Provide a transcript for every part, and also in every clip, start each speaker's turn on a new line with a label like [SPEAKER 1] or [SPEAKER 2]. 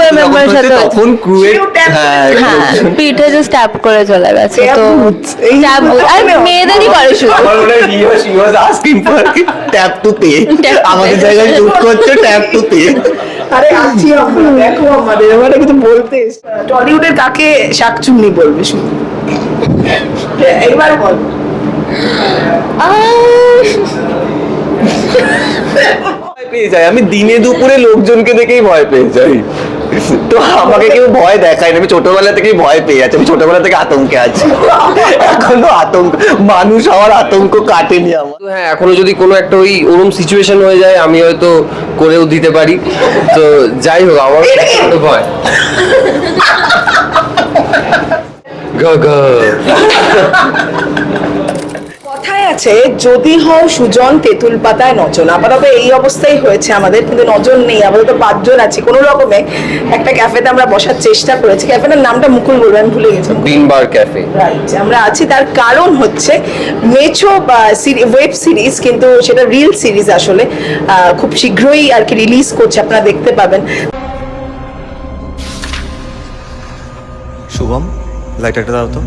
[SPEAKER 1] ক্রুয়ে
[SPEAKER 2] যখন
[SPEAKER 1] মেম্বারের
[SPEAKER 2] হচ্ছে
[SPEAKER 1] সাথে
[SPEAKER 2] তখন ক্রুয়ে হ্যাঁ
[SPEAKER 1] হ্যাঁ পিঠে জাস্ট ট্যাপ করে চলে গেছে তো
[SPEAKER 3] এই
[SPEAKER 1] ট্যাপ আর মেয়েদেরই করে শুধু।
[SPEAKER 2] মনে হয় asking for tap to pay
[SPEAKER 1] Tap to
[SPEAKER 2] আমাদের জায়গায় শুট করছে ট্যাপ টু পে
[SPEAKER 3] আরে আছি আমরা দেখো আমাদের। আমরা কিন্তু বলতে টলিউডের কাকে শাকচুন্নি বলবে শুধু? এইবার বল।
[SPEAKER 1] আহ,
[SPEAKER 2] পেয়ে যাই আমি দিনে দুপুরে লোকজনকে দেখেই ভয় পেয়ে যাই। তো আমাকে কেউ ভয় দেখায় না আমি ছোটবেলা থেকেই ভয় পেয়ে যাচ্ছি আমি ছোটবেলা থেকে আতঙ্কে আছি। এখনও আতঙ্ক মানুষ হওয়ার আতঙ্ক কাটেনি আমার।
[SPEAKER 4] হ্যাঁ এখনও যদি কোনো একটা ওই ওরম সিচুয়েশন হয়ে যায় আমি হয়তো করেও দিতে পারি। তো যাই হোক আমার ভয়। গা।
[SPEAKER 3] আছে যদি হও সুজন তেঁতুল পাতায় নজন। আপাতত এই অবস্থাই হয়েছে আমাদের কিন্তু নজন নেই। আপাতত পাঁচজন আছে। কোনো রকমে একটা ক্যাফেতে আমরা বসার চেষ্টা করেছি। ক্যাফেটার নামটা মুকুল বলব আমি ভুলে গেছি।
[SPEAKER 4] ক্যাফে।
[SPEAKER 3] রাইট আমরা আছি। তার কারণ হচ্ছে মেছো ওয়েব সিরিজ কিন্তু সেটা রিল সিরিজ আসলে খুব শীঘ্রই আর কি রিলিজ করছে আপনারা দেখতে পাবেন।
[SPEAKER 2] শুভম লাইটারটা দাও তো।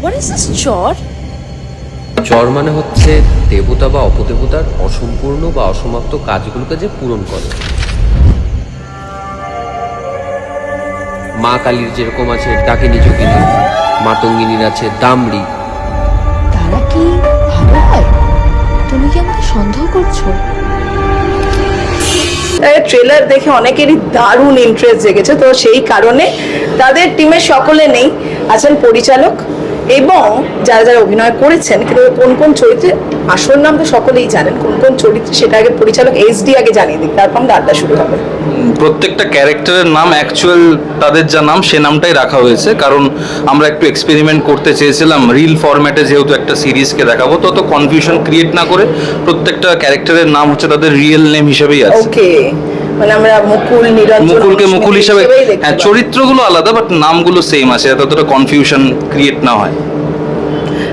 [SPEAKER 5] হোয়াট ইজ দিস চর
[SPEAKER 4] চর মানে হচ্ছে দেবতা বা অপদেবতার অসম্পূর্ণ বা অসমাপ্ত কাজগুলোকে যে পূরণ করে। মা কালীর যেরকম আছে ডাকিনী যোগিনী মাতঙ্গিনীর আছে দামড়ি।
[SPEAKER 5] তারা কি ভালো হয়? তুমি কি আমাকে সন্দেহ করছ?
[SPEAKER 3] ট্রেলার দেখে অনেকেরই দারুণ ইন্টারেস্ট জেগেছে তো সেই কারণে তাদের টিমের সকলে নেই আছেন পরিচালক। এবং যারা যারা অভিনয় করেছেন কিন্তু কোন কোন চরিত্রে আসল নাম তো সকলেই জানেন কোন কোন চরিত্রে সেটা আগে পরিচালক এইচডি আগে জানিয়ে দিক তারপর আমাদের আড্ডা শুরু হবে।
[SPEAKER 6] প্রত্যেকটা ক্যারেক্টারের নাম অ্যাকচুয়াল তাদের যা নাম সে নামটাই রাখা হয়েছে। কারণ আমরা একটু এক্সপেরিমেন্ট করতে চেয়েছিলাম রিল ফরম্যাটে যেহেতু একটা সিরিজকে দেখাবো তো তো কনফিউশন ক্রিয়েট না করে প্রত্যেকটা ক্যারেক্টারের নাম হচ্ছে তাদের রিয়েল নেম হিসেবেই আছে।
[SPEAKER 3] ওকে মানে আমরা মুকুল নিরঞ্জন
[SPEAKER 6] মুকুলকে মুকুল হিসাবে হ্যাঁ চরিত্রগুলো আলাদা বাট নামগুলো সেম আছে যাতে অতটা কনফিউশন ক্রিয়েট না হয়।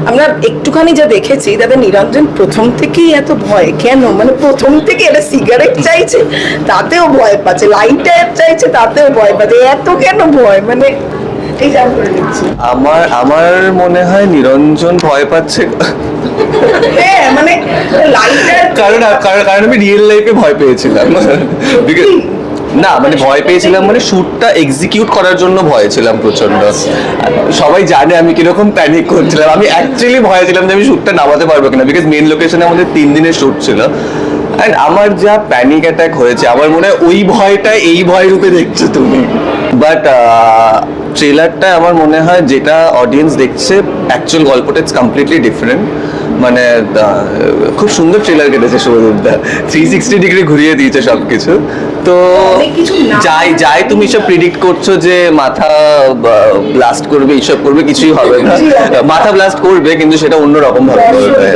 [SPEAKER 3] আমরা একটুখানি যা দেখেছি তাদের নিরঞ্জন প্রথম থেকেই এত ভয়। কেন? মানে প্রথম থেকে এটা সিগারেট চাইছে তাতেও ভয় পাচ্ছে। লাইটার চাইছে তাতেও ভয় পাচ্ছে। এত কেন ভয়? মানে
[SPEAKER 2] আমার আমার মনে হয় নিরঞ্জন ভয় পাচ্ছে।
[SPEAKER 3] হ্যাঁ মানে লাইটার
[SPEAKER 2] কারণ কারণ আমি রিয়েল লাইফে ভয় পেয়েছিলাম। না মানে ভয় পেয়েছিলাম মানে শুটটা এক্সিকিউট করার জন্য ভয় ছিলাম প্রচণ্ড সবাই জানে আমি কীরকম প্যানিক করছিলাম। আমি অ্যাকচুয়ালি ভয় ছিলাম যে আমি শুটটা নামাতে পারব কিনা বিকজ মেন লোকেশনে আমাদের তিন দিনের শুট ছিল। অ্যান্ড আমার যা প্যানিক অ্যাটাক হয়েছে, আমার মনে হয় ওই ভয়টা এই ভয় রূপে দেখছ তুমি। বাট ট্রেলারটা আমার মনে হয় যেটা অডিয়েন্স দেখছে অ্যাকচুয়াল গল্পটা ইটস কমপ্লিটলি ডিফারেন্ট মানে খুব সুন্দর ট্রেলার কেটেছে শুভদীপদা থ্রি সিক্সটি ডিগ্রি ঘুরিয়ে দিয়েছে সবকিছু। তো
[SPEAKER 3] কিছু
[SPEAKER 2] যাই যাই তুমি সব প্রিডিক্ট করছ যে মাথা ব্লাস্ট করবে এইসব করবে কিছুই হবে না। মাথা ব্লাস্ট করবে কিন্তু সেটা অন্যরকম ভাবে করবে।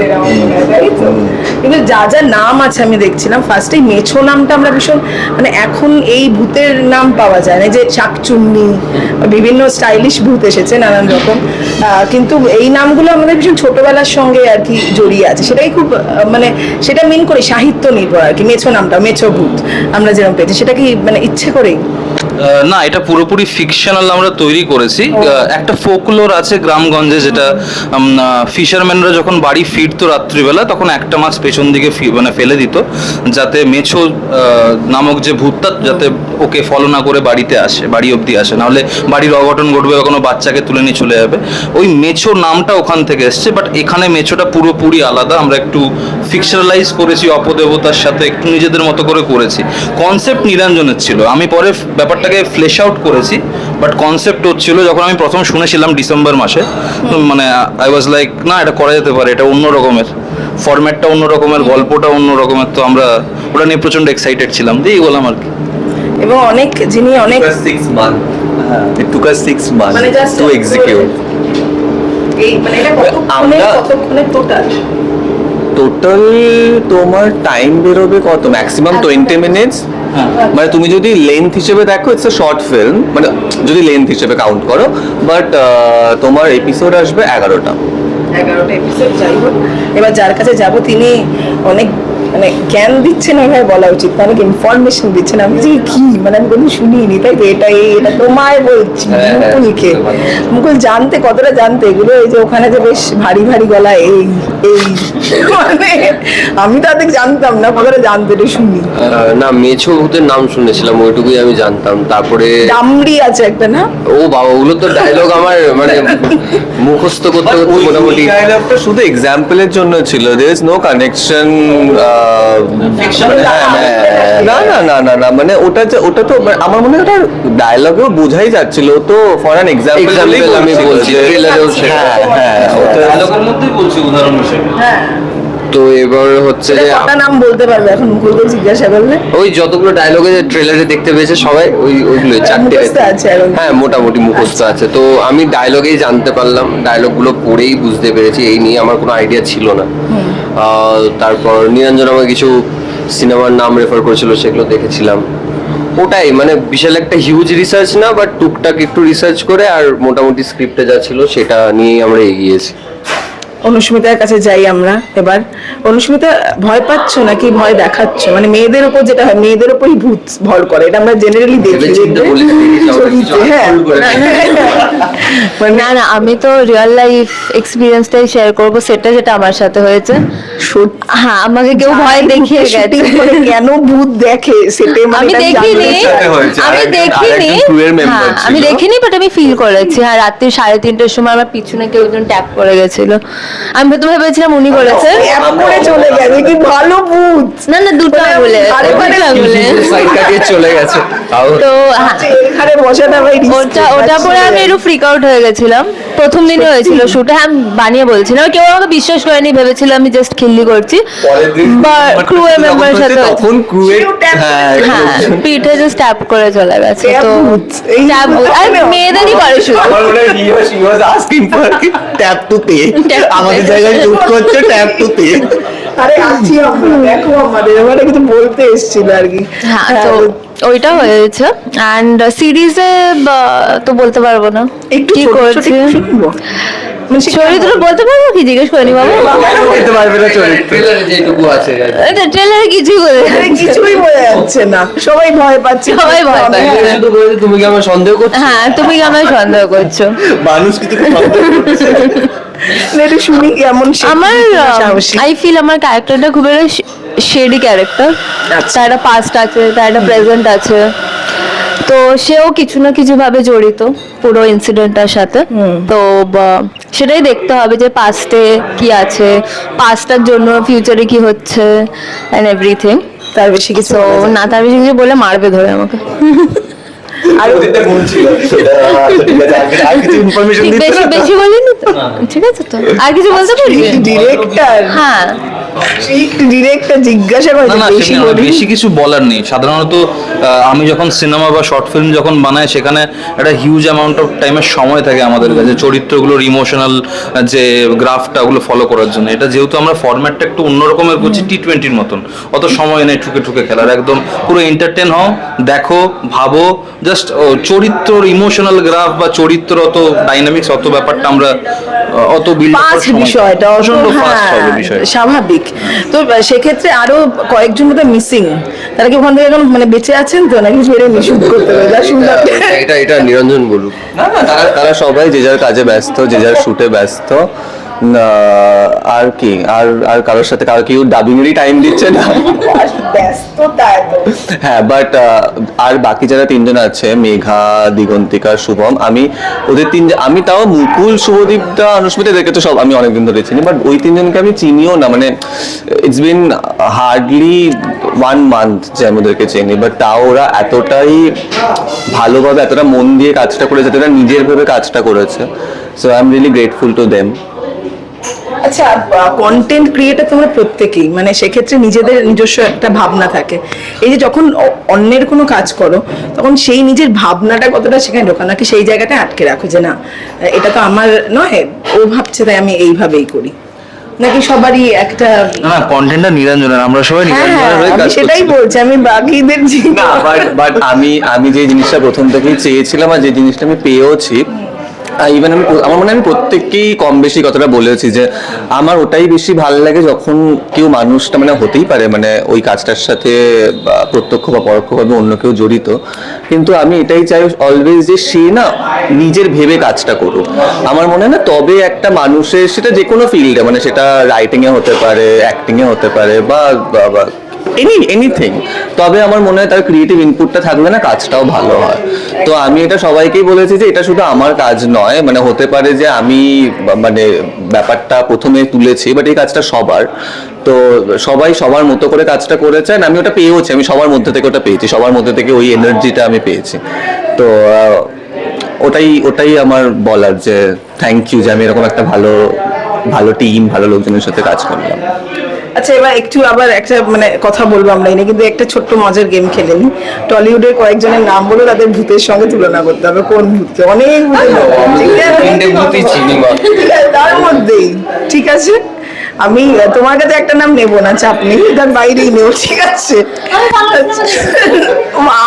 [SPEAKER 3] কিন্তু যা যা নাম আছে আমি দেখছিলাম ফার্স্টে মেছো নামটা আমরা ভীষণ মানে এখন এই ভূতের নাম পাওয়া যায় না যে চাকচুন্নি বিভিন্ন স্টাইলিশ ভূত এসেছে নানান রকম। কিন্তু এই নামগুলো আমাদের ভীষণ ছোটবেলার সঙ্গে আর কি জড়িয়ে আছে। সেটাই খুব মানে সেটা মিন করে সাহিত্য নির্ভর আর কি মেছো নামটা মেছো ভূত আমরা যেরকম পেয়েছি। সেটা কি মানে ইচ্ছে করেই?
[SPEAKER 6] আহ, না এটা পুরোপুরি ফিকশনাল আমরা তৈরি করেছি। একটা ফোকলোর আছে গ্রামগঞ্জে যেটা ফিশারম্যানরা যখন বাড়ি ফিরতো রাত্রিবেলা তখন একটা মাছ পেছন দিকে মানে ফেলে দিত যাতে মেছো আহ, নামক যে ভূতটা যাতে ওকে ফলো না করে বাড়িতে আসে বাড়ি অবধি আসে। নাহলে বাড়ির অঘটন ঘটবে বা কোনো বাচ্চাকে তুলে নিয়ে চলে যাবে। ওই মেছো নামটা ওখান থেকে এসছে বাট এখানে মেছোটা পুরোপুরি আলাদা। আমরা একটু ফিকশনালাইজ করেছি অপদেবতার সাথে একটু নিজেদের মতো করে করেছি। কনসেপ্ট নিরঞ্জনের ছিল। আমি পরে ব্যাপারটাকে ফ্লেশ আউট করেছি বাট কনসেপ্ট হচ্ছিল যখন আমি প্রথম শুনেছিলাম ডিসেম্বর মাসে। তো মানে আই ওয়াজ লাইক না এটা করা যেতে পারে এটা অন্য রকমের। ফরম্যাটটা অন্য রকমের গল্পটা অন্য রকমের। তো আমরা ওটা নিয়ে প্রচণ্ড এক্সাইটেড ছিলাম। দিয়েই বললাম আর কি।
[SPEAKER 3] এবং অনেক যিনি অনেক
[SPEAKER 2] six month it took us six month
[SPEAKER 3] মানে
[SPEAKER 2] টু এক্সিকিউট
[SPEAKER 3] এই মানে এটা কতক্ষণে কতক্ষণে টোটাল
[SPEAKER 2] টোটাল তোমার টাইম বেরোবে কত? ম্যাক্সিমাম টোয়েন্টি মিনিটস মানে তুমি যদি লেন্থ হিসেবে দেখো ইটস এ শর্ট ফিল্ম মানে যদি লেন্থ হিসেবে কাউন্ট করো বাট তোমার এপিসোড আসবে এগারোটা।
[SPEAKER 3] এগারোটা এপিসোড যাই হোক এবার যার কাছে যাব তিনি অনেক মানে জ্ঞান দিচ্ছে না ওইভাবে বলা উচিত না, অনেক ইনফরমেশন দিচ্ছেন। আমি যে কি? মানে আমি কোনো শুনিনি তাই তো? এটা এই এটা তোমায় বলছি
[SPEAKER 4] হ্যাঁ, হ্যাঁ,
[SPEAKER 3] মুকুলকে। মুকুল জানতে কতটা জানতে? এগুলো এই যে ওখানে যে বেশ ভারী ভারী গলা এই এই মানে আমি তো অর্ধেক জানতাম না কতটা জানতে এটা শুনি।
[SPEAKER 4] আহ, না মেছো ভূতের নাম শুনেছিলাম ওইটুকুই আমি জানতাম। তারপরে
[SPEAKER 3] ডামরি আছে একটা না?
[SPEAKER 4] ও বাবা ওগুলো তো ডায়লগ আমার মানে মুখস্থ করতে করতে মোটামুটি
[SPEAKER 2] ডায়লগটা শুধু এক্সাম্পলের জন্য ছিল। দের ইজ নো কানেকশন না না না না না মানে ওটা যে ওটা তো মানে আমার মনে হয় ওটা ডায়লগেও বোঝাই যাচ্ছিল। তো ফর অ্যান এক্সাম্পল
[SPEAKER 4] আমি বলছি,
[SPEAKER 2] হ্যাঁ হ্যাঁ ওটা
[SPEAKER 6] ডায়লগের মধ্যেই বলছি উদাহরণ হিসেবে।
[SPEAKER 3] হ্যাঁ।
[SPEAKER 4] তো এবার হচ্ছে যে
[SPEAKER 3] কটা নাম বলতে পারবে? এখন মুকুলকে জিজ্ঞাসা করলে?
[SPEAKER 4] ওই যতগুলো ডায়লগে ট্রেলারে দেখতে পেয়েছে সবাই ওই ওইগুলো চারটে
[SPEAKER 3] আছে
[SPEAKER 4] হ্যাঁ মোটামুটি মুখস্থ আছে। তো আমি ডায়লগেই জানতে পারলাম ডায়লগগুলো পড়েই বুঝতে পেরেছি এই নিয়ে আমার কোনো আইডিয়া ছিল না। তারপর নিরঞ্জন আমাকে কিছু সিনেমার নাম রেফার করেছিল সেগুলো দেখেছিলাম। ওটাই মানে বিশাল একটা হিউজ রিসার্চ না বাট টুকটাক একটু রিসার্চ করে আর মোটামুটি স্ক্রিপ্টে যা ছিল সেটা নিয়েই আমরা এগিয়েছি
[SPEAKER 3] অনুস্মিতার কাছে যাই আমরা এবার। অনুস্মিতা ভয় পাচ্ছ নাকি ভয় দেখাচ্ছ? মানে মেয়েদের উপর যেটা হয় মেয়েদের উপরই ভূত ভর করে। এটা আমরা জেনারেলি দেখি। হ্যাঁ। মানে
[SPEAKER 1] না না আমি তো রিয়েল লাইফ এক্সপিরিয়েন্সটাই শেয়ার করব সেটা যেটা আমার সাথে হয়েছে। হ্যাঁ আমাকে কেউ ভয় দেখিয়ে গেছে।
[SPEAKER 3] করে কেন ভূত দেখে? সেটাই মানে
[SPEAKER 1] আমি দেখিনি। আমি দেখিনি। হ্যাঁ আমি দেখিনি বাট আমি ফিল করেছি। হ্যাঁ রাত্রি সাড়ে তিনটের সময় আমার পিছনে কেউ একজন ট্যাপ করে গেছিল। আমি প্রথমে ভেবেছিলাম উনি
[SPEAKER 3] বলেছে। করে চলে গেছে কি ভালো ভূত।
[SPEAKER 1] না না দুটো
[SPEAKER 3] বলে
[SPEAKER 1] আঙুলে
[SPEAKER 3] আরে
[SPEAKER 1] দুটো আঙুলে।
[SPEAKER 4] সাইড কাটিয়ে চলে গেছে।
[SPEAKER 1] তো হ্যাঁ।
[SPEAKER 3] আচ্ছা, এখানে বসাটা ভাই
[SPEAKER 1] ওটা ওটা। পরে আমি একটু ফ্রিক আউট হয়ে গেছিলাম। প্রথম দিনে হয়েছিল শুটে হ্যাঁ আমি বানিয়ে বলছিলাম। কেউ আমাকে বিশ্বাস করেনি ভেবেছিল আমি জাস্ট খিল্লি করছি। বা ক্রু এর মেম্বারের সাথে
[SPEAKER 2] তখন
[SPEAKER 3] কেউ tap
[SPEAKER 2] হ্যাঁ
[SPEAKER 1] হ্যাঁ পিঠে জাস্ট ট্যাপ করে চলে গেছে তো ট্যাপ আর মেয়েদেরই করে শুধু
[SPEAKER 2] মনে হয় she was asking for tap to pay আমাদের জায়গায় শুট করছে ট্যাপ টু পে
[SPEAKER 3] আরে আছি দেখো আমাদের। কিছু বলতে এসেছিল আর কি।
[SPEAKER 1] হ্যাঁ তো ওইটা হয়েছে। অ্যান্ড সিরিজে তো বলতে পারব না।
[SPEAKER 3] একটু
[SPEAKER 1] কি করছি?
[SPEAKER 3] মানে
[SPEAKER 1] চরিত্র বলতে পারব কি? জিজ্ঞেস করিনি বাবা।
[SPEAKER 2] বলতে পারবে না চরিত্র
[SPEAKER 4] ট্রেলারে যেটুকু আছে
[SPEAKER 1] ট্রেলারে কিছুই
[SPEAKER 3] কিছুই বোঝা যাচ্ছে না। সবাই ভয় পাচ্ছে।
[SPEAKER 1] সবাই ভয় পাচ্ছে।
[SPEAKER 3] হ্যাঁ।
[SPEAKER 4] শুধু বলেছে তুমি কি আমার সন্দেহ করছ?
[SPEAKER 1] হ্যাঁ তুমি কি আমায় সন্দেহ করছ?
[SPEAKER 2] মানুষ কিছু সন্দেহ করছে।
[SPEAKER 3] একটু শুনি কেমন
[SPEAKER 1] আমার আই ফিল আমার ক্যারেক্টারটা খুব একটা শেডি ক্যারেক্টার
[SPEAKER 3] আচ্ছা।
[SPEAKER 1] তার একটা পাস্ট আছে তার একটা প্রেজেন্ট আছে। তো সেও কিছু না কিছু ভাবে জড়িত পুরো ইনসিডেন্টটার সাথে। তো সেটাই দেখতে হবে যে পাস্টে কি আছে পাস্টটার জন্য ফিউচারে কি হচ্ছে অ্যান্ড এভরিথিং
[SPEAKER 3] তার বেশি কিছু। না
[SPEAKER 1] তার বেশি কিছু বলে মারবে ধরে আমাকে।
[SPEAKER 3] আর
[SPEAKER 2] ওদিকটা বলছিল। সেটা ঠিক আছে, আর- আর কিছু ইনফরমেশন দিতে
[SPEAKER 1] বেশি বেশি বলিনি তো? ঠিক আছে তো। আর কিছু বলতে পারবি?
[SPEAKER 3] ডিরেক্টর
[SPEAKER 1] হ্যাঁ।
[SPEAKER 3] ডিরেক্টর জিজ্ঞাসা
[SPEAKER 6] না
[SPEAKER 3] বেশি
[SPEAKER 6] বেশি কিছু বলার নেই। সাধারণত আমি যখন সিনেমা বা শর্ট ফিল্ম যখন বানাই সেখানে একটা হিউজ অ্যামাউন্ট অফ টাইমের সময় থাকে আমাদের কাছে। চরিত্রগুলোর ইমোশনাল যে গ্রাফটা ওগুলো ফলো করার জন্য। এটা যেহেতু আমরা ফরম্যাটটা একটু অন্যরকমের করছি টি টোয়েন্টির মতন। অত সময় নেই ঠুকে ঠুকে খেলার। একদম পুরো এন্টারটেন হও দেখো ভাবো জাস্ট চরিত্রর ইমোশনাল গ্রাফ বা চরিত্র অত ডাইনামিক্স অত ব্যাপারটা আমরা অত বিল্ড
[SPEAKER 3] ফাস্ট বিষয়টা
[SPEAKER 6] প্রচণ্ড ফাস্ট হবে বিষয়
[SPEAKER 3] স্বাভাবিক। তো সেক্ষেত্রে আরও কয়েকজন বোধ মিসিং তারা কি ওখান থেকে এখন মানে বেঁচে আছেন তো নাকি ফেরে নিশুট করতে হবে যা শুনলাম।
[SPEAKER 4] এটা এটা নিরঞ্জন বলুক।
[SPEAKER 2] না না তারা তারা সবাই যে যার কাজে ব্যস্ত যে যার শুটে ব্যস্ত আর কি, আর আর কারোর সাথে কারও কেউ ডাবিংয়েরই টাইম দিচ্ছে না। হ্যাঁ বাট আর বাকি যারা তিনজন আছে, মেঘা, দিগন্তিকা, শুভম, আমি, ওদের তিন আমি তাও মুকুল শুভদীপটা অনুস্মিতা, এদেরকে তো সব আমি অনেকদিন ধরে চিনি বাট ওই তিনজনকে আমি চিনিও না মানে it's been hardly one month যে আমি ওদেরকে চিনি বাট তাও ওরা এতটাই ভালোভাবে, এতটা মন দিয়ে কাজটা করেছে এতটা নিজের ভেবে কাজটা করেছে। So I am really grateful to them
[SPEAKER 3] আচ্ছা কন্টেন্ট ক্রিয়েটার তোমরা প্রত্যেকেই মানে সেক্ষেত্রে নিজেদের নিজস্ব একটা ভাবনা থাকে। এই যে যখন অন্যের কোনো কাজ করো তখন সেই নিজের ভাবনাটা কতটা সেখানে ঢোকা নাকি সেই জায়গাটা আটকে রাখো যে না এটা তো আমার নয় ও ভাবছে তাই আমি এইভাবেই করি? নাকি সবারই একটা
[SPEAKER 6] না না কন্টেন্টটা নিরঞ্জনের আমরা সবাই
[SPEAKER 3] হ্যাঁ
[SPEAKER 6] নিরঞ্জনের হয়ে কাজ
[SPEAKER 3] সেটাই বলছি আমি বাকিদের জি-
[SPEAKER 2] না বাট বাট আমি আমি যে জিনিসটা প্রথম থেকেই চেয়েছিলাম আর যে জিনিসটা আমি পেয়েওছি ইভেন আমি আমার মনে আমি প্রত্যেককেই কম বেশি কথাটা বলেছি যে আমার ওটাই বেশি ভালো লাগে যখন কেউ মানুষটা মানে হতেই পারে মানে ওই কাজটার সাথে প্রত্যক্ষ বা পরোক্ষভাবে অন্য কেউ জড়িত। কিন্তু আমি এটাই চাই অলওয়েজ যে সে না নিজের ভেবে কাজটা করুক। আমার মনে হয় না তবে একটা মানুষের, সেটা যে কোনো ফিল্ডে মানে সেটা রাইটিং এ হতে পারে অ্যাক্টিং এ হতে পারে বা এনি এনিথিং তবে আমার মনে হয় তার ক্রিয়েটিভ ইনপুটটা থাকলে না কাজটাও ভালো হয়। তো আমি এটা সবাইকেই বলেছি যে এটা শুধু আমার কাজ নয় মানে হতে পারে যে আমি মানে ব্যাপারটা প্রথমে তুলেছি বাট এই কাজটা সবার। তো সবাই সবার মতো করে কাজটা করেছেন আমি ওটা পেয়েওছি, আমি সবার মধ্যে থেকে ওটা পেয়েছি, সবার মধ্যে থেকে ওই এনার্জিটা আমি পেয়েছি। তো ওটাই ওটাই আমার বলার যে থ্যাংক ইউ যে আমি এরকম একটা ভালো ভালো টিম ভালো লোকজনের সাথে কাজ করলাম।
[SPEAKER 3] আচ্ছা এবার একটু আবার একটা মানে কথা বলব আমরা এনে কিন্তু একটা ছোট্ট মজার গেম খেলে নি। টলিউডের কয়েকজনের নাম বলে তাদের ভূতের সঙ্গে তুলনা করতে হবে কোন ভূতকে? অনেক আছে, তার মধ্যেই ঠিক আছে? আমি তোমার কাছে একটা নাম নেব না চাপ নেই তার বাইরেই নেব ঠিক আছে? মা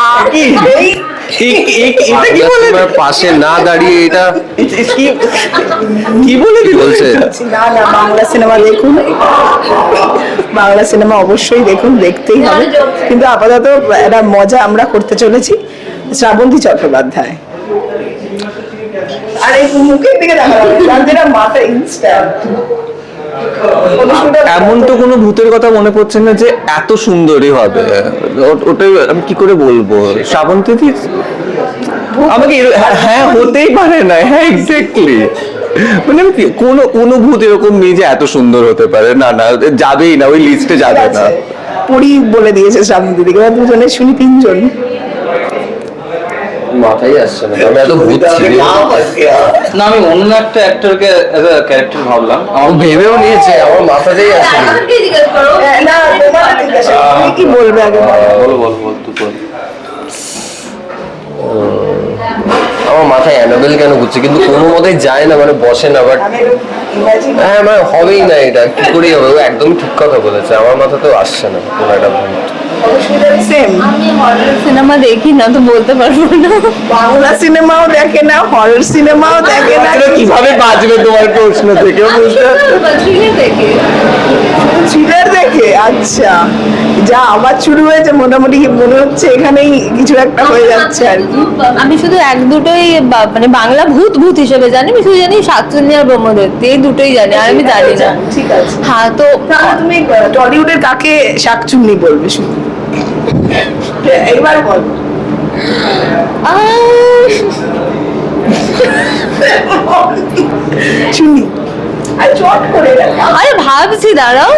[SPEAKER 3] এই এটা কি বলে
[SPEAKER 4] পাশে না দাঁড়িয়ে এটা
[SPEAKER 2] কি- কি বলে
[SPEAKER 4] বলছে?
[SPEAKER 3] না না বাংলা সিনেমা দেখুন। বাংলা সিনেমা অবশ্যই দেখুন দেখতেই হবে। কিন্তু আপাতত একটা মজা আমরা করতে চলেছি শ্রাবন্তী চট্টোপাধ্যায়। আর এই মুখের দিকে দেখা যাবে মাথা ইনস্ট্যান্ট
[SPEAKER 2] এমন তো কোনো ভূতের কথা মনে পড়ছে না যে এত সুন্দরী হবে। ওটাই আমি কি করে বলব? শ্রাবন্তী আমাকে হ্যাঁ, হ্যাঁ হতেই পারে না। হ্যাঁ এক্স্যাক্টলি মানে আমি কোনো কোনো ভূত এরকম নেই যে এত সুন্দর হতে পারে। না না যাবেই না ওই লিস্টে যাবে না।
[SPEAKER 3] পড়ি বলে দিয়েছে শ্রাবন্তী দিকে। এবার দুজনে শুনি তিনজন।
[SPEAKER 4] মাথায় আসছে না। আমি এত ভূত না।
[SPEAKER 6] না আমি অন্য একটা অ্যাক্টরকে অ্যাজ আ ক্যারেক্টার ভাবলাম। আমার
[SPEAKER 4] ভেবেও নিয়েছে আমার মাথাতেই আসে
[SPEAKER 3] হ্যাঁ, না কি বলবে আগে? বল
[SPEAKER 6] বল বল তুই বল।
[SPEAKER 4] আমার মাথায় অ্যানাবেল কেন ঘুরছে? কিন্তু কোনো মতেই যায় না মানে বসে না বাট হ্যাঁ মানে হবেই না এটা। কি করেই হবে? ও একদম ঠিক কথা বলেছে। আমার মাথাতেও আসছে না কোনো একটা
[SPEAKER 3] সেম
[SPEAKER 1] হরর সিনেমা দেখি না তো বলতে পারব না।
[SPEAKER 3] বাংলা সিনেমাও দেখে না হরর সিনেমাও দেখে না।
[SPEAKER 2] কীভাবে বাঁচবে তোমার প্রশ্ন থেকে বুঝতে
[SPEAKER 3] থ্রিলার দেখে। আচ্ছা। যা আবার শুরু হয়েছে মোটামুটি মনে হচ্ছে এখানেই কিছু একটা হয়ে যাচ্ছে আর কি।
[SPEAKER 1] আমি শুধু এক দুটোই মানে বাংলা ভূত ভূত হিসেবে জানি আমি শুধু জানি শাকচুন্নি আর ব্রহ্মদত্ত। এই দুটোই জানি আর আমি জানি না।
[SPEAKER 3] ঠিক আছে।
[SPEAKER 1] হ্যাঁ তো
[SPEAKER 3] তুমি টলিউডের কাকে শাকচুন্নি বলবে শুধু এইবার বল। চুনি। আরে
[SPEAKER 1] ভাবছি দাঁড়াও।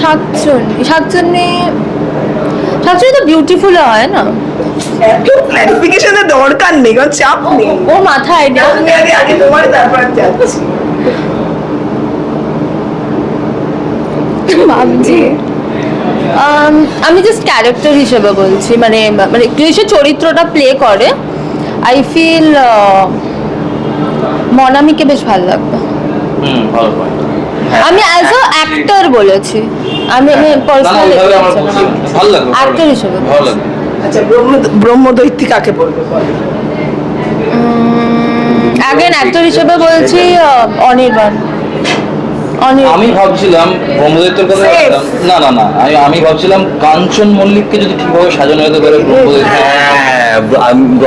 [SPEAKER 1] শাকচুন্নি শাকচুন্নি শাকচুন্নি তো বিউটিফুল হয় না।
[SPEAKER 3] এত ক্লারিফিকেশনের দরকার নেই কারণ চাপ নেই।
[SPEAKER 1] ওর মাথা আইডিয়া
[SPEAKER 3] তুমি আগে আগে তোমার তারপর আমি যাচ্ছি।
[SPEAKER 1] ভাবছি। আমি জাস্ট ক্যারেক্টার হিসেবে বলছি মানে মানে যে চরিত্রটা প্লে করে। আই ফিল মনামিকে বেশ ভালো লাগবে
[SPEAKER 6] হুম ভালো পয়েন্ট
[SPEAKER 1] আমি অ্যাজ আ অ্যাক্টর বলেছি। আমি আমি পার্সোনালি
[SPEAKER 6] ওইভাবে ভালো লাগবে
[SPEAKER 1] Actor হিসেবে।
[SPEAKER 6] ভালো লাগবে
[SPEAKER 3] আচ্ছা ব্রহ্ম ব্রহ্মদৈত্যী কাকে বলবে? বল?
[SPEAKER 1] অ্যাক্টর হিসেবে বলছি অনির্বাণ।
[SPEAKER 6] আমি ভাবছিলাম ব্রহ্মদৈত্যের কথা. না না না আমি আমি ভাবছিলাম কাঞ্চন মল্লিককে যদি ঠিকভাবে সাজানো যেতে পারে ব্রহ্মদৈত্য
[SPEAKER 2] হ্যাঁ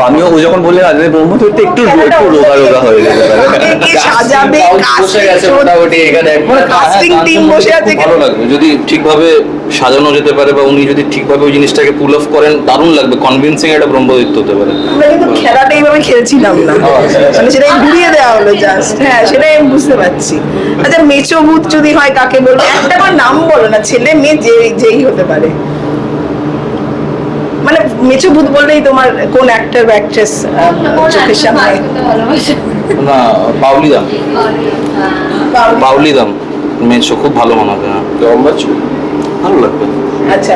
[SPEAKER 2] আমিও ও যখন বললেন আরে ব্রহ্মদৈত্য একটু একটু রোগা রোগা হয়ে যেতে
[SPEAKER 3] সাজাবে?
[SPEAKER 4] বসে গেছে মোটামুটি এখানে
[SPEAKER 6] মানে
[SPEAKER 3] casting
[SPEAKER 6] হ্যাঁ,
[SPEAKER 3] বসে আছে
[SPEAKER 6] খুব ভালো লাগবে। যদি ঠিকভাবে সাজানো যেতে পারে বা উনি যদি ঠিকভাবে ওই জিনিসটাকে পুল অফ করেন দারুণ লাগবে। কনভিন্সিং একটা ব্রহ্মদৈত্য হতে পারে।
[SPEAKER 3] আমরা কিন্তু খেলাটা এইভাবে খেলছিলাম না। মানে সেটাই ঘুরিয়ে দেওয়া হলো জাস্ট হ্যাঁ সেটাই আমি বুঝতে পারছি। আচ্ছা মেচো ভূত যদি হয় কাকে বলব? একটা আমার নাম বলো না ছেলে মেয়ে যে যেই হতে পারে। মানে মেচো ভূত বললেই তোমার কোন অ্যাক্টর বা অ্যাক্ট্রেস চোখের সামনে?
[SPEAKER 6] না বাউলি দাম বাউলি দাম মেয়েছো খুব ভালো মানাবে হ্যাঁ।
[SPEAKER 4] লম্বা
[SPEAKER 6] ভালো লাগবে।
[SPEAKER 3] আচ্ছা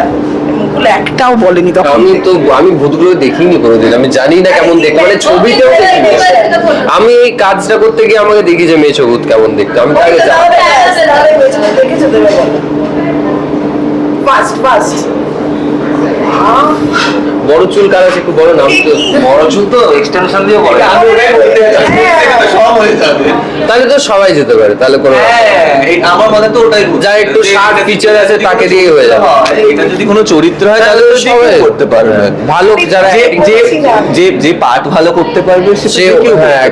[SPEAKER 3] মুখগুলো একটাও বলেনি তখন
[SPEAKER 4] আমি তো আমি ভূতগুলো দেখিনি কোনোদিন। আমি জানি না কেমন দেখতে মানে ছবিতেও দেখিনি আমি এই কাজটা করতে গিয়ে আমাকে দেখি যে মেয়ে ভূত কেমন দেখতে। আমি তাকে জানি
[SPEAKER 3] ফার্স্ট ফার্স্ট
[SPEAKER 4] বড় চুল কার আছে? একটু বড় নাম তো।
[SPEAKER 6] বড় চুল তো এক্সটেনশন দিয়ে করে
[SPEAKER 2] আমি ওটাই বলতে সব হয়ে যাবে।
[SPEAKER 4] তাহলে তো সবাই যেতে পারে তাহলে কোনো
[SPEAKER 2] হ্যাঁ, এই- আমার মাথায় তো ওটাই।
[SPEAKER 4] যার একটু শার্ট ফিচার আছে তাকে দিয়েই হয়ে যাবে।
[SPEAKER 2] হয়, এটা যদি কোনো চরিত্র হয় তাহলে তো
[SPEAKER 4] সবাই
[SPEAKER 2] করতে পারবে।
[SPEAKER 4] ভালো যারা
[SPEAKER 2] যে যে যে যে পার্ট ভালো করতে পারবে সে কেউ
[SPEAKER 4] হ্যাঁ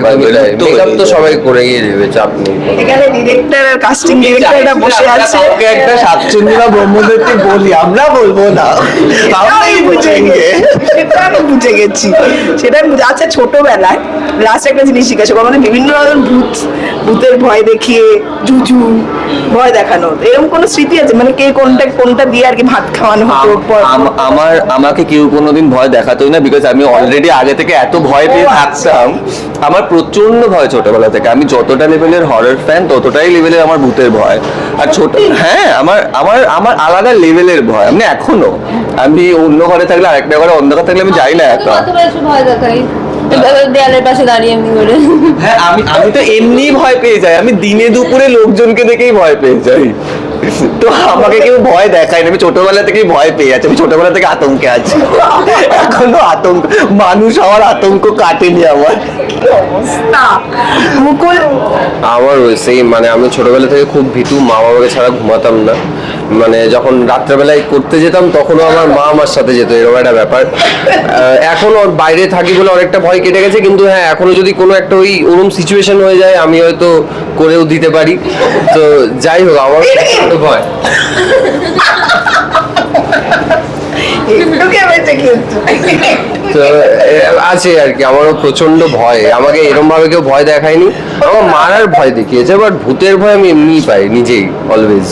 [SPEAKER 2] তো
[SPEAKER 4] মেকআপ তো সবাই করেই দেবে চাপ নেই।
[SPEAKER 3] এখানে ডিরেক্টর আর কাস্টিং ডিরেক্টররা বসে আছে।
[SPEAKER 2] কাউকে একটা সাতচন্দ্রা ব্রহ্মদত্তে বলি আমরা বলব না। আমরাই বুঝেঙ্গে
[SPEAKER 3] সেটা আমি বুঝে গেছি। সেটা আমি বুঝে- আচ্ছা ছোটবেলায় লাস্ট একটা জিনিস জিজ্ঞাসা করব মানে বিভিন্ন রকম ভূত ভূতের ভয় দেখিয়ে জুজু ভয় দেখানো এরকম কোনো স্মৃতি আছে? মানে কে কোনটা কোনটা দিয়ে আর কি ভাত খাওয়ানো হতো
[SPEAKER 2] আমার আমাকে কেউ কোনোদিন ভয় দেখাতোই না বিকজ আমি অলরেডি আগে থেকে এত ভয় পেয়ে
[SPEAKER 3] আচ্ছা।
[SPEAKER 2] থাকতাম। আমার প্রচণ্ড ভয় ছোটবেলা থেকে। আমি যতটা লেভেলের হরর ফ্যান ততটাই লেভেলের আমার ভূতের ভয়। আর ছোট হ্যাঁ আমার আমার আমার আলাদা লেভেলের ভয়। আমি এখনও আমি অন্য ঘরে থাকলে আরেকটা ঘরে অন্ধকার থাকলে আমি যাই না
[SPEAKER 1] দেয়ালের পাশে দাঁড়িয়ে এমনি করে।
[SPEAKER 2] হ্যাঁ আমি আমি তো এমনি ভয় পেয়ে যাই। আমি দিনে দুপুরে লোকজনকে দেখেই ভয় পেয়ে যাই। তো আমাকে কেউ ভয় দেখায় না। আমি ছোটবেলা থেকেই ভয় পেয়ে যাচ্ছি আমি ছোটবেলা থেকে আতঙ্কে আছি। এখনও আতঙ্ক মানুষ হওয়ার আতঙ্ক কাটেনি আমার।
[SPEAKER 4] আমার ওই সেই মানে আমি ছোটবেলা থেকে খুব ভীতু মা বাবাকে ছাড়া ঘুমাতাম না। মানে যখন রাত্রেবেলায় করতে যেতাম তখনও আমার মা আমার সাথে যেত এরকম একটা ব্যাপার। এখন ওর বাইরে থাকি বলে অনেকটা ভয় কেটে গেছে কিন্তু হ্যাঁ এখনও যদি কোনো একটা ওই ওরম সিচুয়েশন হয়ে যায় আমি হয়তো করেও দিতে পারি। তো যাই হোক আমার ভয়। তো আছে আর কি আমারও প্রচণ্ড ভয়। আমাকে এরম ভাবে কেউ ভয় দেখায়নি। আমার মারার ভয় দেখিয়েছে বাট ভূতের ভয় আমি এমনিই পাই নিজেই অলওয়েজ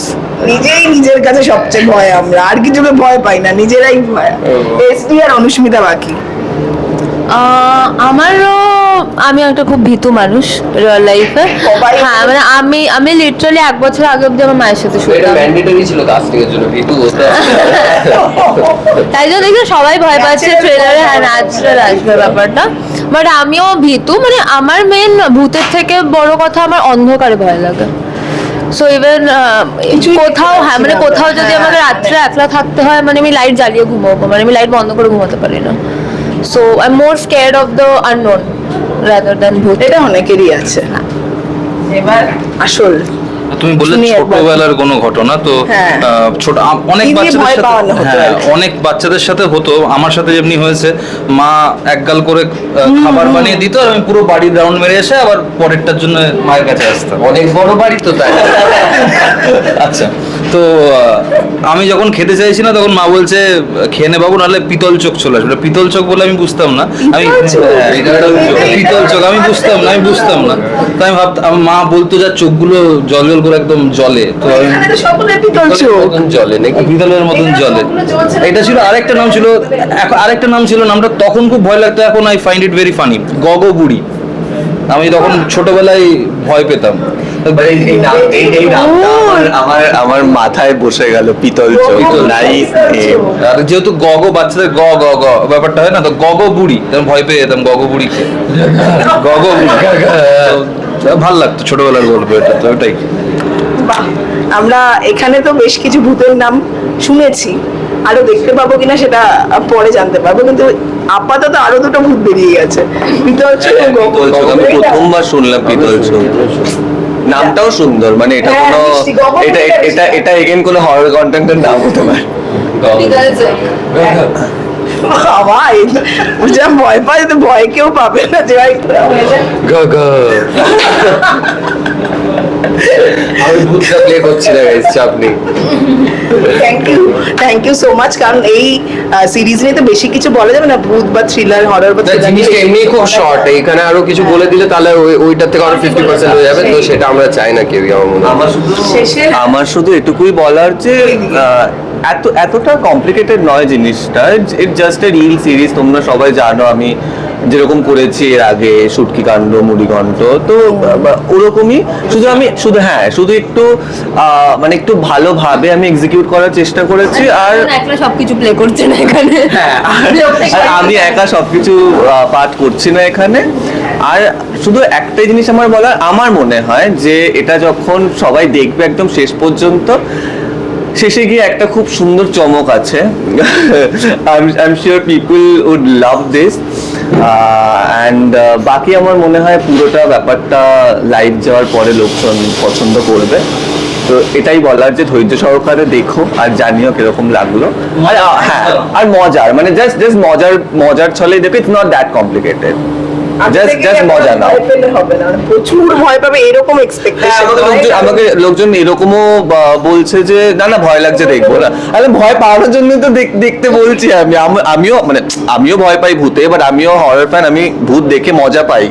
[SPEAKER 3] নিজেই নিজের কাছে সবচেয়ে ভয় আমরা। আর কিছুকে ভয় পাই না নিজেরাই ভয়। এসডি আর অনুস্মিতা বাকি।
[SPEAKER 1] আমারও আমি একটা খুব ভীতু মানুষ রিয়েল লাইফে হ্যাঁ মানে আমি আমি লিটারালি এক বছর আগে অব্দি আমার মায়ের সাথে
[SPEAKER 4] এটা
[SPEAKER 1] শুতাম
[SPEAKER 4] ম্যান্ডেটরি ছিল কাস্টিংয়ের জন্য ভীতু ওটা
[SPEAKER 1] তাই জন্য দেখি সবাই ভয় পাচ্ছে ট্রেলারে হ্যাঁ। ন্যাচারাল আসবে ব্যাপারটা। বাট আমিও ভীতু মানে আমার মেন ভূতের থেকে বড় কথা আমার অন্ধকারে ভয় লাগে। সো ইভেন কোথাও হ্যাঁ মানে কোথাও যদি
[SPEAKER 3] হ্যাঁ,
[SPEAKER 1] আমাকে
[SPEAKER 3] হ্যাঁ।
[SPEAKER 1] রাত্রে একলা থাকতে হয় মানে আমি লাইট জ্বালিয়ে ঘুমাবো মানে আমি লাইট বন্ধ করে ঘুমাতে পারি না। So I am more scared of the unknown rather than ভূত
[SPEAKER 3] এটা অনেকেরই আছে। এবার আসল
[SPEAKER 6] তুমি বললে। ছোটবেলার কোনো ঘটনা তো
[SPEAKER 3] হ্যাঁ।
[SPEAKER 6] ছোট অনেক বাচ্চাদের সাথে হ্যাঁ? অনেক বাচ্চাদের সাথে হতো। আমার সাথে যেমনি হয়েছে মা একগাল করে খাবার বানিয়ে দিত আর আমি পুরো বাড়ির রাউন্ড মেরে এসে আবার পরেরটার জন্য মায়ের কাছে আসতাম।
[SPEAKER 4] অনেক বড় বাড়ি তো তাই।
[SPEAKER 6] আচ্ছা। তো আমি যখন খেতে চাইছি না তখন মা বলছে খেয়ে নে বাবু নাহলে পিতল চোখ চলে আসবে। পিতল চোখ বলে আমি বুঝতাম না। আমি
[SPEAKER 3] পিতল চোখ?
[SPEAKER 6] হ্যাঁ, পিতল চোখ আমি বুঝতাম না আমি বুঝতাম না। তো আমি ভাবতাম মা বলতো যা চোখগুলো জল জল করে একদম জলে। তো
[SPEAKER 4] মতন জলে নাকি?
[SPEAKER 6] পিতলের মতন জলে। এটা ছিল আরেকটা নাম ছিল আরেকটা নাম ছিল নামটা তখন খুব ভয় লাগতো এখন I find it very funny গগবুড়ি আমি তখন ছোটবেলায় ভয় পেতাম।
[SPEAKER 2] এই- এই নাম- এই- এই নামটা আমার- আমার আমার মাথায় বসে গেল পিতল চোখ। নাইস
[SPEAKER 6] আর যেহেতু গগ বাচ্চাদের গ গ গ ব্যাপারটা হয় না তো গগ বুড়ি। তখন ভয় পেয়ে যেতাম গগ বুড়িকে। গগ ভালো লাগতো ছোটবেলার গল্প এটা তো ওটাই।
[SPEAKER 3] বাহ আমরা এখানে তো বেশ কিছু ভূতের নাম শুনেছি। আরও দেখতে পাবো কিনা সেটা পরে জানতে পারব কিন্তু আপাতত আরও দুটো ভূত বেরিয়ে গেছে। পিতল চোখ
[SPEAKER 2] প্রথমবার শুনলাম পিতল চোখ। নামটাও সুন্দর মানে এটা
[SPEAKER 3] হ্যাঁ,
[SPEAKER 2] কোনো এটা এটা এটা এগেন কোনো হরর কন্টেন্টের নাম হতে পারে।
[SPEAKER 3] বাবা যা ভয় পায় তো ভয় কেউ পাবে না যে ভাই
[SPEAKER 4] গ গ আমি ভূতটা প্লে করছি না guys, চাপ নেই।
[SPEAKER 3] Thank you thank you so much কারণ এই সিরিজ নিয়ে তো বেশি কিছু বলা যাবে না ভূত বা থ্রিলার হরর বা
[SPEAKER 4] জিনিসটা এমনি খুব শর্ট এখানে আরও কিছু বলে দিলে তাহলে ওইটার থেকে আরও ফিফটি পার্সেন্ট হয়ে যাবে তো সেটা আমরা চাই না কেউই আমার মনে হয়।
[SPEAKER 2] আমার শুধু আমার শুধু এটুকুই বলার যে আহ, এত এতটা কমপ্লিকেটেড নয় জিনিসটা it just a reel series তোমরা সবাই জানো আমি যেরকম করেছি এর আগে সুটকি কাণ্ড মুড়িঘণ্ট তো ওরকমই। শুধু আমি শুধু হ্যাঁ শুধু একটু মানে একটু ভালোভাবে আমি এক্সিকিউট করার চেষ্টা করেছি আর
[SPEAKER 1] একলা সবকিছু প্লে করছে না এখানে।
[SPEAKER 2] হ্যাঁ আর- আর আমি একা সবকিছু পাঠ করছি না এখানে। আর শুধু একটাই জিনিস আমার বলার আমার মনে হয় যে এটা যখন সবাই দেখবে একদম শেষ পর্যন্ত শেষে গিয়ে একটা খুব সুন্দর চমক আছে। I am sure people would love this and বাকি আমার মনে হয় পুরোটা ব্যাপারটা লাইভ যাওয়ার পরে লোকজন পছন্দ করবে। তো এটাই বলার যে ধৈর্য সহকারে দেখো আর জানিও কীরকম লাগল। আর হ্যাঁ আর মজার মানে জাস্ট জাস্ট মজার মজার ছলে দেখো it's not that complicated just just মজা নাও।
[SPEAKER 3] ভয় পেলে হবে না। প্রচুর ভয় পাবে এরকম
[SPEAKER 2] হ্যাঁ,
[SPEAKER 3] এক্সপেকটেশন
[SPEAKER 2] আমাকে লোকজন এরকমও বলছে যে না না ভয় লাগছে দেখব না। আরে ভয় পাওয়ার জন্য তো দেখ- দেখতে বলছি আমি। আমিও মানে আমিও ভয় পাই ভূতে বাট আমিও হরর ফ্যান আমি ভূত দেখে মজা পাই।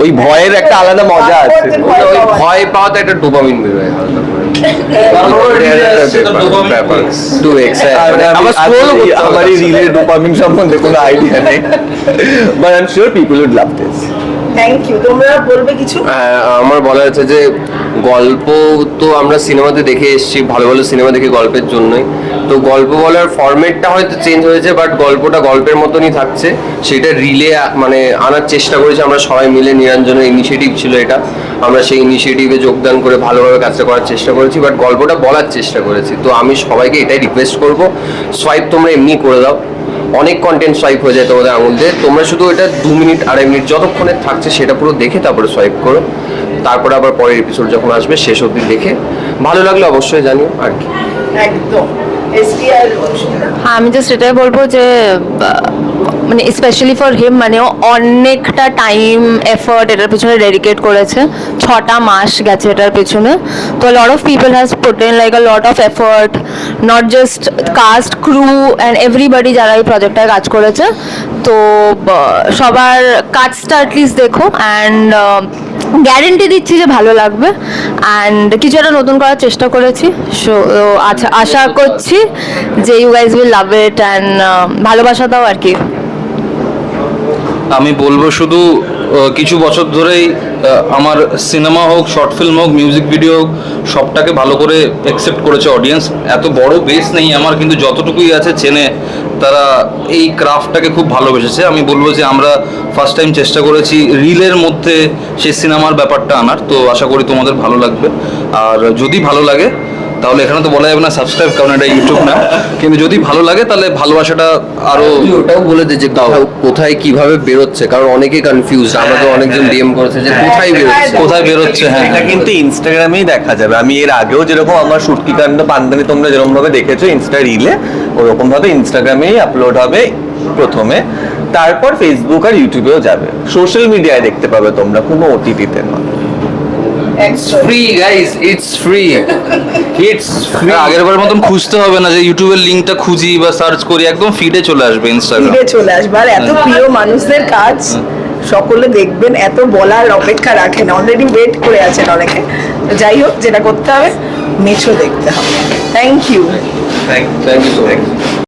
[SPEAKER 2] ওই ভয়ের একটা আলাদা মজা আছে।
[SPEAKER 3] ভয়
[SPEAKER 4] ওই
[SPEAKER 3] পাওয়া।
[SPEAKER 4] ভয় পাওয়াতে একটা ডোপামিন বেরোয় হালকা
[SPEAKER 2] আমার এই ডোপামিন সম্বন্ধে কোনো আইডিয়া নেই. But I am sure people would love this
[SPEAKER 3] thank you তোমরা বলবে কিছু?
[SPEAKER 4] আমার বলা হচ্ছে যে গল্প তো আমরা সিনেমাতে দেখে এসেছি, ভালো ভালো সিনেমা দেখে গল্পের জন্যই। তো গল্প বলার ফরম্যাটটা হয়তো চেঞ্জ হয়েছে, বাট গল্পটা গল্পের মতনই থাকছে। সেটা রিলে মানে আনার চেষ্টা করেছি আমরা সবাই মিলে নিরঞ্জনের ইনিশিয়েটিভ ছিল এটা। আমরা সেই ইনিশিয়েটিভে যোগদান করে ভালোভাবে কাজটা করার চেষ্টা করেছি, বাট গল্পটা বলার চেষ্টা করেছি। তো আমি সবাইকে এটাই রিকোয়েস্ট করব সোয়াইপ তোমরা এমনি করে দাও। অনেক কন্টেন্ট সোয়াইপ হয়ে যায় তোমাদের আঙুল দিয়ে। তোমরা শুধু এটা দু মিনিট, আড়াই মিনিট যতক্ষণে থাকছে সেটা পুরো দেখে তারপরে সোয়াইপ করো। তারপরে আবার পরের এপিসোড যখন আসবে, শেষ অবধি দেখে। ভালো লাগলে অবশ্যই জানিও, আর কি।
[SPEAKER 3] একদম।
[SPEAKER 1] হ্যাঁ আমি জাস্ট এটাই বলব যে মানে স্পেশালি ফর হিম মানে ও অনেকটা টাইম এফর্ট এটার পিছনে ডেডিকেট করেছে। ছটা মাস গেছে এটার পিছনে। তো lot of people has put in like a lot of effort not just cast crew and everybody যারা এই প্রজেক্টটায় কাজ করেছে। তো সবার কাজটা অ্যাটলিস্ট দেখো অ্যান্ড গ্যারেন্টি দিচ্ছি যে ভালো লাগবে। অ্যান্ড কিছু একটা নতুন করার চেষ্টা করেছি। সো আচ্ছা আশা করছি যে you guys will love it and ভালোবাসা দাও আর কি।
[SPEAKER 6] আমি বলব শুধু কিছু বছর ধরেই আমার সিনেমা হোক, শর্ট ফিল্ম হোক মিউজিক ভিডিও হোক, সবটাকে ভালো করে অ্যাকসেপ্ট করেছে অডিয়েন্স এত বড় বেস নেই আমার, কিন্তু যতটুকুই আছে চেনে, তারা এই ক্রাফটটাকে খুব ভালোবেসেছে। আমি বলব যে আমরা ফার্স্ট টাইম চেষ্টা করেছি রিলের মধ্যে সেই সিনেমার ব্যাপারটা আনার, তো আশা করি তোমাদের ভালো লাগবে। আর যদি ভালো লাগে তাহলে এখানে তো বলা যাবে না সাবস্ক্রাইব কারণ এটা ইউটিউব না। কিন্তু যদি ভালো লাগে তাহলে ভালোবাসাটা
[SPEAKER 4] আরও ওটাও বলে দে যে কোথায় কীভাবে বেরোচ্ছে কারণ অনেকে কনফিউজ আমাকে অনেকজন ডিএম করেছে যে কোথায় বেরোচ্ছে?
[SPEAKER 6] কোথায় বেরোচ্ছে হ্যাঁ।
[SPEAKER 2] এটা কিন্তু ইনস্টাগ্রামেই দেখা যাবে। আমি এর আগেও যেরকম আমার শুটকি কাণ্ড পান্দানি তোমরা যেরকম ভাবে দেখেছ ইনস্টা রিলে ওরকম ভাবে ইনস্টাগ্রামেই আপলোড হবে প্রথমে। তারপর ফেসবুক আর ইউটিউবেও যাবে। সোশ্যাল মিডিয়ায় দেখতে পাবে তোমরা কোনো ওটিটিতে নয়।
[SPEAKER 4] Free guys it's free it's free
[SPEAKER 6] আগের বার মতন খুঁজতে হবে না যে ইউটিউবের লিঙ্কটা খুঁজি বা সার্চ করি একদম ফিডে চলে আসবে ইনস্টাগ্রাম
[SPEAKER 3] ফিরে চলে আসবে। আর এত প্রিয় মানুষদের কাজ সকলে দেখবেন এত বলার অপেক্ষা রাখেন। অলরেডি ওয়েট করে আছেন অনেকে। তো যাই হোক যেটা করতে হবে মেছো দেখতে হবে। Thank you
[SPEAKER 4] thank you